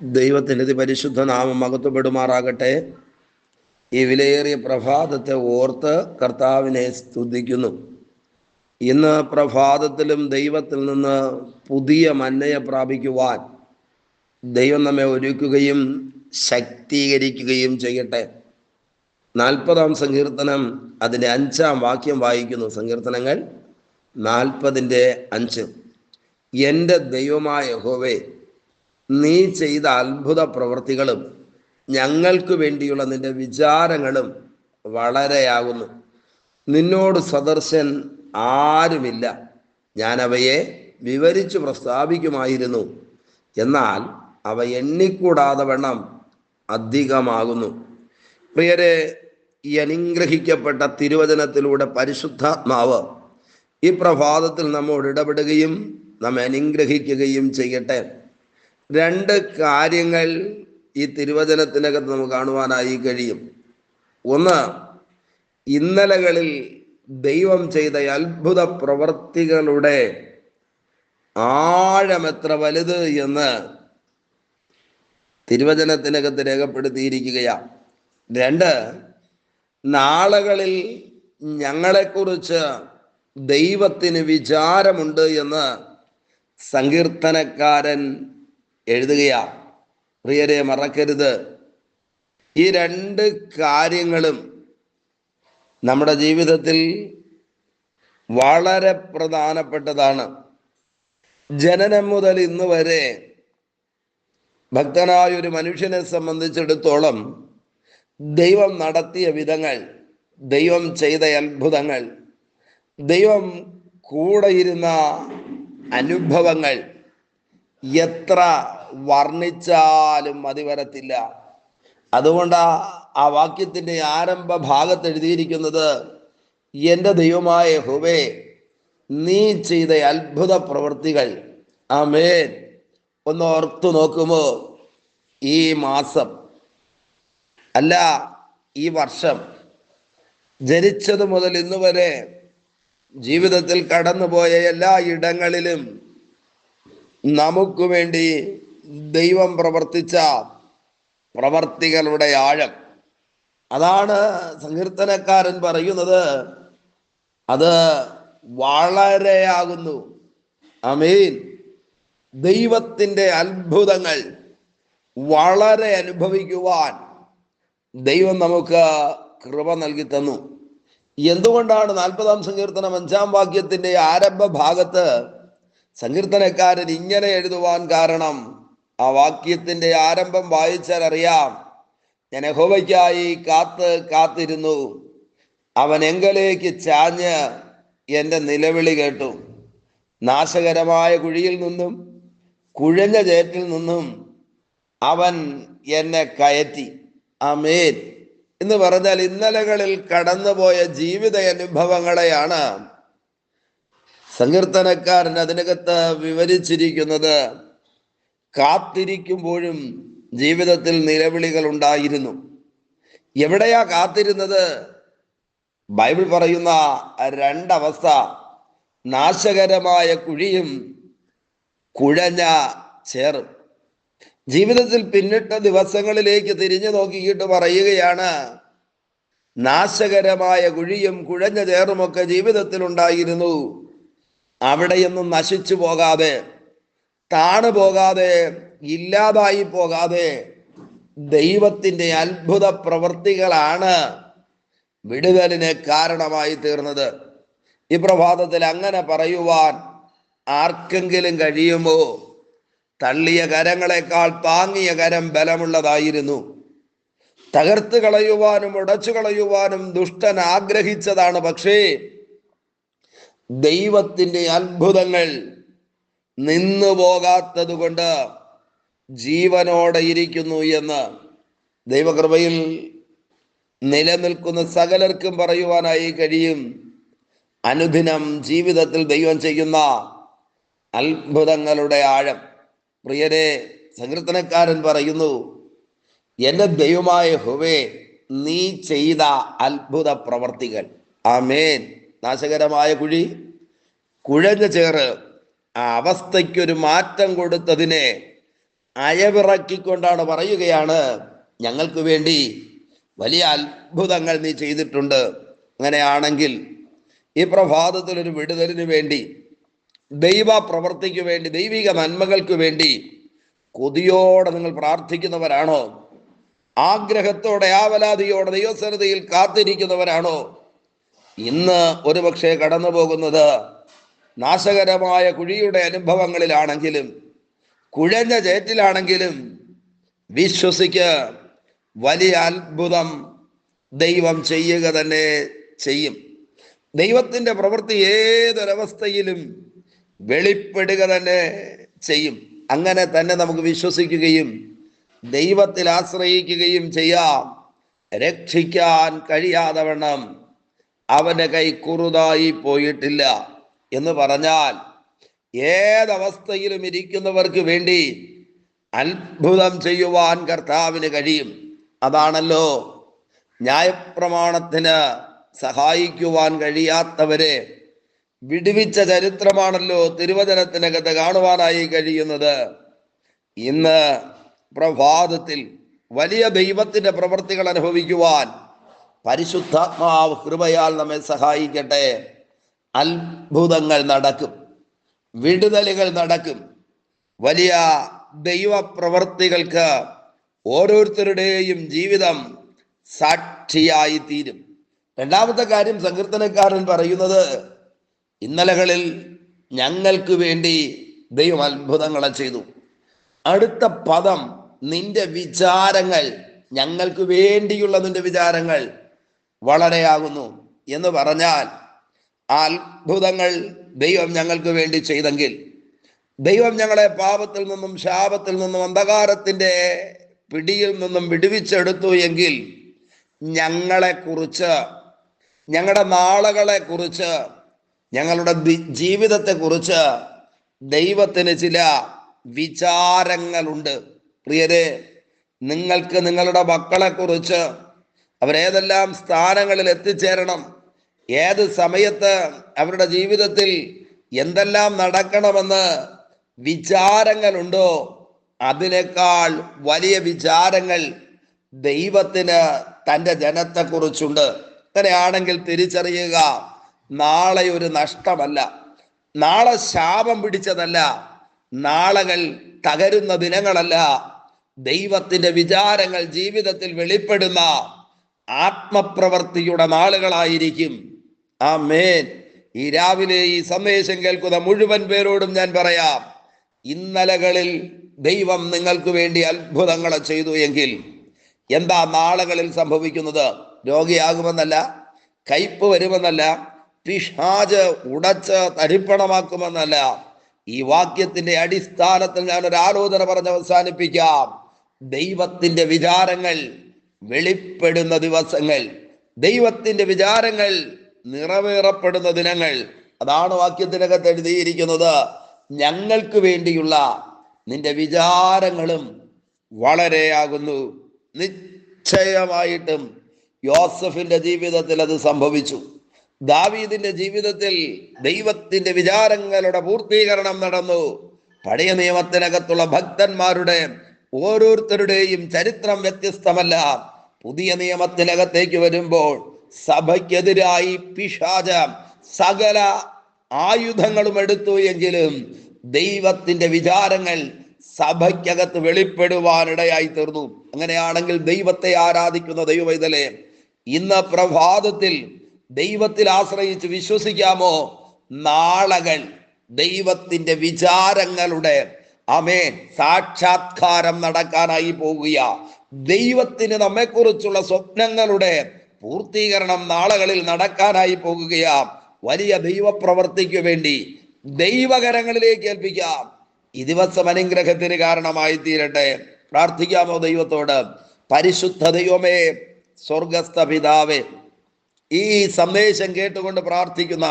ദൈവത്തിന്റെ പരിശുദ്ധ നാമം മകത്വപ്പെടുമാറാകട്ടെ ഈ വിലയേറിയ പ്രഭാതത്തെ ഓർത്ത് കർത്താവിനെ സ്തുതിക്കുന്നു. ഇന്ന് പ്രഭാതത്തിലും ദൈവത്തിൽ നിന്ന് പുതിയ മന്നയെ പ്രാപിക്കുവാൻ ദൈവം നമ്മെ ഒരുക്കുകയും ശക്തീകരിക്കുകയും ചെയ്യട്ടെ. നാൽപ്പതാം സങ്കീർത്തനം അതിന്റെ അഞ്ചാം വാക്യം വായിക്കുന്നു സങ്കീർത്തനങ്ങൾ നാൽപ്പതിന്റെ അഞ്ച്. എന്റെ ദൈവമായ യഹോവേ നീ ചെയ്ത അത്ഭുത പ്രവൃത്തികളും ഞങ്ങൾക്ക് വേണ്ടിയുള്ള നിന്റെ വിചാരങ്ങളും വളരെയാകുന്നു. നിന്നോട് സദർശൻ ആരുമില്ല. ഞാൻ അവയെ വിവരിച്ചു പ്രസ്താവിക്കുമായിരുന്നു. എന്നാൽ അവ എണ്ണിക്കൂടാതെ വണ്ണം അധികമാകുന്നു. പ്രിയരെ ഈ അനുഗ്രഹിക്കപ്പെട്ട തിരുവചനത്തിലൂടെ പരിശുദ്ധാത്മാവ് ഈ പ്രഭാതത്തിൽ നമ്മോട് ഇടപെടുകയും നമ്മെ അനുഗ്രഹിക്കുകയും ചെയ്യട്ടെ. രണ്ട് കാര്യങ്ങൾ ഈ തിരുവചനത്തിനകത്ത് നമുക്ക് കാണുവാനായി കഴിയും. ഒന്ന് ഇന്നലകളിൽ ദൈവം ചെയ്ത അത്ഭുത പ്രവർത്തികളുടെ ആഴം എത്ര വലുത് എന്ന് തിരുവചനത്തിനകത്ത് രേഖപ്പെടുത്തിയിരിക്കുകയാണ് രണ്ട് നാളുകളിൽ ഞങ്ങളെക്കുറിച്ച് ദൈവത്തിന് വിചാരമുണ്ട് എന്ന് സങ്കീർത്തനക്കാരൻ എഴുതുകയാ. പ്രിയരെ മറക്കരുത്. ഈ രണ്ട് കാര്യങ്ങളും നമ്മുടെ ജീവിതത്തിൽ വളരെ പ്രധാനപ്പെട്ടതാണ്. ജനനം മുതൽ ഇന്ന് വരെ ഭക്തനായ ഒരു മനുഷ്യനെ സംബന്ധിച്ചിടത്തോളം ദൈവം നടത്തിയ വിധങ്ങൾ ദൈവം ചെയ്ത അത്ഭുതങ്ങൾ ദൈവം കൂടെയിരുന്ന അനുഭവങ്ങൾ എത്ര വർണിച്ചാലും മതി വരത്തില്ല. അതുകൊണ്ട് ആ വാക്യത്തിന്റെ ആരംഭ ഭാഗത്ത് എഴുതിയിരിക്കുന്നത് എന്റെ ദൈവമായ ഹുവേ നീ ചെയ്ത അത്ഭുത പ്രവൃത്തികൾ ആമേൻ. ഒന്ന് ഓർത്തു നോക്കുമോ? ഈ മാസം അല്ല ഈ വർഷം ജനിച്ചത് മുതൽ ഇന്ന് വരെ ജീവിതത്തിൽ കടന്നുപോയ എല്ലാ ഇടങ്ങളിലും നമുക്ക് വേണ്ടി ദൈവം പ്രവർത്തിച്ച പ്രവർത്തികളുടെ ആഴം. അതാണ് സങ്കീർത്തനക്കാരൻ പറയുന്നത്. അത് വളരെയാകുന്നു. അമീൻ. ദൈവത്തിന്റെ അത്ഭുതങ്ങൾ വളരെ അനുഭവിക്കുവാൻ ദൈവം നമുക്ക് കൃപ നൽകി തന്നു. എന്തുകൊണ്ടാണ് നാൽപ്പതാം സങ്കീർത്തനം അഞ്ചാം വാക്യത്തിന്റെ ആരംഭ ഭാഗത്ത് സങ്കീർത്തനക്കാരൻ ഇങ്ങനെ എഴുതുവാൻ കാരണം ആ വാക്യത്തിന്റെ ആരംഭം വായിച്ചാൽ അറിയാം ഞാൻ യഹോവയ്ക്കായി കാത്ത് കാത്തിരുന്നു. അവൻ എങ്കലേക്ക് ചാഞ്ഞ് എന്റെ നിലവിളി കേട്ടു. നാശകരമായ കുഴിയിൽ നിന്നും കുഴഞ്ഞ ചേറ്റിൽ നിന്നും അവൻ എന്നെ കയറ്റി. അമേൻ എന്ന് പറഞ്ഞാൽ ഇന്നലകളിൽ കടന്നുപോയ ജീവിത അനുഭവങ്ങളെയാണ് സങ്കീർത്തനക്കാരൻ അതിനകത്ത് വിവരിച്ചിരിക്കുന്നത് കാത്തിരിക്കുമ്പോഴും ജീവിതത്തിൽ നിലവിളികൾ ഉണ്ടായിരുന്നു. എവിടെയാ കാത്തിരുന്നത്? ബൈബിൾ പറയുന്ന രണ്ടവസ്ഥ. നാശകരമായ കുഴിയും കുഴഞ്ഞ ചേറും. ജീവിതത്തിൽ പിന്നിട്ട ദിവസങ്ങളിലേക്ക് തിരിഞ്ഞു നോക്കിയിട്ട് പറയുകയാണ് നാശകരമായ കുഴിയും കുഴഞ്ഞ ചേറുമൊക്കെ ജീവിതത്തിൽ ഉണ്ടായിരുന്നു അവിടെയൊന്നും നശിച്ചു പോകാതെ താണു പോകാതെ ഇല്ലാതായി പോകാതെ ദൈവത്തിന്റെ അത്ഭുത പ്രവൃത്തികളാണ് വിടുതലിന് കാരണമായി തീർന്നത്. ഈ പ്രഭാതത്തിൽ അങ്ങനെ പറയുവാൻ ആർക്കെങ്കിലും കഴിയുമോ? തള്ളിയ കരങ്ങളെക്കാൾ താങ്ങിയ കരം ബലമുള്ളതായിരുന്നു. തകർത്ത് കളയുവാനും ഉടച്ചു കളയുവാനും ദുഷ്ടൻ ആഗ്രഹിച്ചതാണ്. പക്ഷേ ദൈവത്തിന്റെ അത്ഭുതങ്ങൾ നിന്നു പോകാത്തത് കൊണ്ട് ജീവനോടെ ഇരിക്കുന്നു എന്ന് ദൈവകൃപയിൽ നിലനിൽക്കുന്ന സകലർക്കും പറയുവാനായി കഴിയും. അനുദിനം ജീവിതത്തിൽ ദൈവം ചെയ്യുന്ന അത്ഭുതങ്ങളുടെ ആഴം. പ്രിയരെ സങ്കീർത്തനക്കാരൻ പറയുന്നു എന്റെ ദൈവമായ ഹുവേ നീ ചെയ്ത അത്ഭുത പ്രവർത്തികൾ. ആമേൻ. നാശകരമായ കുഴി. കുഴഞ്ഞ ചേറ് ആ അവസ്ഥയ്ക്കൊരു മാറ്റം കൊടുത്തതിനെ അയവിറക്കിക്കൊണ്ടാണ് പറയുകയാണ്. ഞങ്ങൾക്ക് വേണ്ടി വലിയ അത്ഭുതങ്ങൾ നീ ചെയ്തിട്ടുണ്ട്. അങ്ങനെയാണെങ്കിൽ ഈ പ്രഭാതത്തിൽ ഒരു വിടുതലിന് വേണ്ടി ദൈവ പ്രവർത്തിക്ക് വേണ്ടി ദൈവിക നന്മകൾക്ക് വേണ്ടി കൊതിയോടെ നിങ്ങൾ പ്രാർത്ഥിക്കുന്നവരാണോ? ആഗ്രഹത്തോടെ ആവലാതിയോടെ ദൈവസന്നിധിയിൽ കാത്തിരിക്കുന്നവരാണോ? ഇന്ന് ഒരുപക്ഷെ കടന്നു പോകുന്നത് നാശകരമായ കുഴിയുടെ അനുഭവങ്ങളിലാണെങ്കിലും കുഴഞ്ഞ ചേറ്റിലാണെങ്കിലും വിശ്വസിക്ക് വലിയ അത്ഭുതം ദൈവം ചെയ്യുക തന്നെ ചെയ്യും. ദൈവത്തിന്റെ പ്രവൃത്തി ഏതൊരവസ്ഥയിലും വെളിപ്പെടുക തന്നെ ചെയ്യും. അങ്ങനെ തന്നെ നമുക്ക് വിശ്വസിക്കുകയും ദൈവത്തിൽ ആശ്രയിക്കുകയും ചെയ്യാം. രക്ഷിക്കാൻ കഴിയാതെ വണ്ണം അവന്റെ കൈ കുറുതായി പോയിട്ടില്ല. എന്ന് പറഞ്ഞാൽ ഏതവസ്ഥയിലും ഇരിക്കുന്നവർക്ക് വേണ്ടി അത്ഭുതം ചെയ്യുവാൻ കർത്താവിന് കഴിയും. അതാണല്ലോ. ന്യായപ്രമാണത്തിന് സഹായിക്കുവാൻ കഴിയാത്തവരെ വിടുവിച്ച ചരിത്രമാണല്ലോ തിരുവചനത്തിനകത്ത് കാണുവാനായി കഴിയുന്നത്. ഇന്ന് പ്രഭാതത്തിൽ വലിയ ദൈവത്തിന്റെ പ്രവൃത്തികൾ അനുഭവിക്കുവാൻ പരിശുദ്ധാത്മാവ് കൃപയാൽ നമ്മെ സഹായിക്കട്ടെ. അത്ഭുതങ്ങൾ നടക്കും. വിടുതലുകൾ നടക്കും. വലിയ ദൈവപ്രവർത്തികൾക്ക് ഓരോരുത്തരുടെയും ജീവിതം സാക്ഷിയായി തീരും രണ്ടാമത്തെ കാര്യം സങ്കീർത്തനക്കാരൻ പറയുന്നത് ഇന്നലകളിൽ ഞങ്ങൾക്ക് വേണ്ടി ദൈവം അത്ഭുതങ്ങളെ ചെയ്തു. അടുത്ത പദം നിന്റെ വിചാരങ്ങൾ ഞങ്ങൾക്ക് വേണ്ടിയുള്ള നിന്റെ വിചാരങ്ങൾ വളരെയാകുന്നു എന്ന് പറഞ്ഞാൽ അത്ഭുതങ്ങൾ ദൈവം ഞങ്ങൾക്ക് വേണ്ടി ചെയ്തെങ്കിൽ ദൈവം ഞങ്ങളെ പാപത്തിൽ നിന്നും ശാപത്തിൽ നിന്നും അന്ധകാരത്തിന്റെ പിടിയിൽ നിന്നും വിടുവിച്ചെടുത്തു എങ്കിൽ ഞങ്ങളെക്കുറിച്ച് ഞങ്ങളുടെ നാളുകളെ കുറിച്ച് ഞങ്ങളുടെ ജീവിതത്തെക്കുറിച്ച് ദൈവത്തിന് ചില വിചാരങ്ങളുണ്ട്. പ്രിയരെ നിങ്ങൾക്ക് നിങ്ങളുടെ മക്കളെ കുറിച്ച് അവരേതെല്ലാം സ്ഥാനങ്ങളിൽ എത്തിച്ചേരണം ഏത് സമയത്ത് അവരുടെ ജീവിതത്തിൽ എന്തെല്ലാം നടക്കണമെന്ന് വിചാരങ്ങളുണ്ടോ അതിനേക്കാൾ വലിയ വിചാരങ്ങൾ ദൈവത്തിന് തന്റെ ജനത്തെക്കുറിച്ചുണ്ട്. അങ്ങനെയാണെങ്കിൽ തിരിച്ചറിയുക നാളെ ഒരു നഷ്ടമല്ല. നാളെ ശാപം പിടിച്ചതല്ല. നാളകൾ തകരുന്ന ദിനങ്ങളല്ല. ദൈവത്തിന്റെ വിചാരങ്ങൾ ജീവിതത്തിൽ വെളിപ്പെടുന്ന ആത്മപ്രവർത്തിയുടെ നാളുകളായിരിക്കും. ആ മേൻ ഈ രാവിലെ ഈ സന്ദേശം കേൾക്കുന്ന മുഴുവൻ പേരോടും ഞാൻ പറയാം. ഇന്നലകളിൽ ദൈവം നിങ്ങൾക്ക് വേണ്ടി അത്ഭുതങ്ങളെ ചെയ്തു എങ്കിൽ എന്താ നാളുകളിൽ സംഭവിക്കുന്നത്? രോഗിയാകുമെന്നല്ല കയ്പ് വരുമെന്നല്ല പിഷാജ് ഉടച്ച് തരിപ്പണമാക്കുമെന്നല്ല. ഈ വാക്യത്തിന്റെ അടിസ്ഥാനത്തിൽ ഞാൻ ഒരു ആലോചന പറഞ്ഞ് അവസാനിപ്പിക്കാം. ദൈവത്തിന്റെ വിചാരങ്ങൾ വെളിപ്പെടുന്ന ദിവസങ്ങൾ ദൈവത്തിന്റെ വിചാരങ്ങൾ നിറവേറപ്പെടുന്ന ദിനങ്ങൾ. അതാണ് വാക്യത്തിനകത്ത് എഴുതിയിരിക്കുന്നത്. ഞങ്ങൾക്ക് വേണ്ടിയുള്ള നിന്റെ വിചാരങ്ങളും വളരെയാകുന്നു. നിശ്ചയമായിട്ടും യോസഫിന്റെ ജീവിതത്തിൽ അത് സംഭവിച്ചു. ദാവീദിന്റെ ജീവിതത്തിൽ ദൈവത്തിന്റെ വിചാരങ്ങളുടെ പൂർത്തീകരണം നടന്നു. പഴയ നിയമത്തിനകത്തുള്ള ഭക്തന്മാരുടെ ഓരോരുത്തരുടെയും ചരിത്രം വ്യത്യസ്തമല്ല. പുതിയ നിയമത്തിനകത്തേക്ക് വരുമ്പോൾ സഭയ്ക്കെതിരായി പിശാച സകല ആയുധങ്ങളും എടുത്തു എങ്കിലും ദൈവത്തിന്റെ വിചാരങ്ങൾ സഭയ്ക്കകത്ത് വെളിപ്പെടുവാനിടയായി തീർന്നു. അങ്ങനെയാണെങ്കിൽ ദൈവത്തെ ആരാധിക്കുന്ന ദൈവവൈതലെ ഇന്ന് പ്രഭാതത്തിൽ ദൈവത്തിൽ ആശ്രയിച്ച് വിശ്വസിക്കാമോ? നാളകൾ ദൈവത്തിന്റെ വിചാരങ്ങളുടെ അമേൻ സാക്ഷാത്കാരം നടക്കാനായി പോകുക ദൈവത്തിന് നമ്മെക്കുറിച്ചുള്ള സ്വപ്നങ്ങളുടെ പൂർത്തീകരണം നാളുകളിൽ നടക്കാനായി പോകുകയാം വലിയ ദൈവപ്രവർത്തിക്കു വേണ്ടി ദൈവകരങ്ങളിലേക്ക് ഏൽപ്പിക്കാം. ഈ ദിവസം അനുഗ്രഹത്തിന് കാരണമായി തീരട്ടെ പ്രാർത്ഥിക്കാമോ ദൈവത്തോട്? പരിശുദ്ധ ദൈവമേ സ്വർഗസ്ഥ പിതാവേ ഈ സന്ദേശം കേട്ടുകൊണ്ട് പ്രാർത്ഥിക്കുന്ന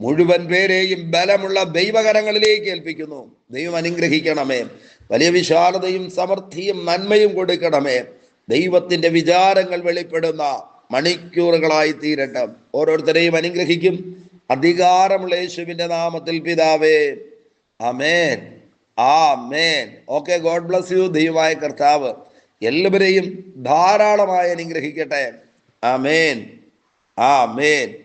മുഴുവൻ പേരെയും ബലമുള്ള ദൈവകരങ്ങളിലേക്ക് ഏൽപ്പിക്കുന്നു. ദൈവം അനുഗ്രഹിക്കണമേ. വലിയ വിശാലതയും സമൃദ്ധിയും നന്മയും കൊടുക്കണമേ. ദൈവത്തിന്റെ വിചാരങ്ങൾ വെളിപ്പെടുന്ന മണിക്കൂറുകളായി തീരട്ടെ. ഓരോരുത്തരെയും അനുഗ്രഹിക്കും. അധികാരമുള്ള യേശുവിന്റെ നാമത്തിൽ പിതാവേ. അമേൻ ആ മേൻ ഓക്കെ ഗോഡ് ബ്ലസ് യു. ദൈവമായ കർത്താവ് എല്ലാവരെയും ധാരാളമായി അനുഗ്രഹിക്കട്ടെ. ആ മേൻ ആ മേൻ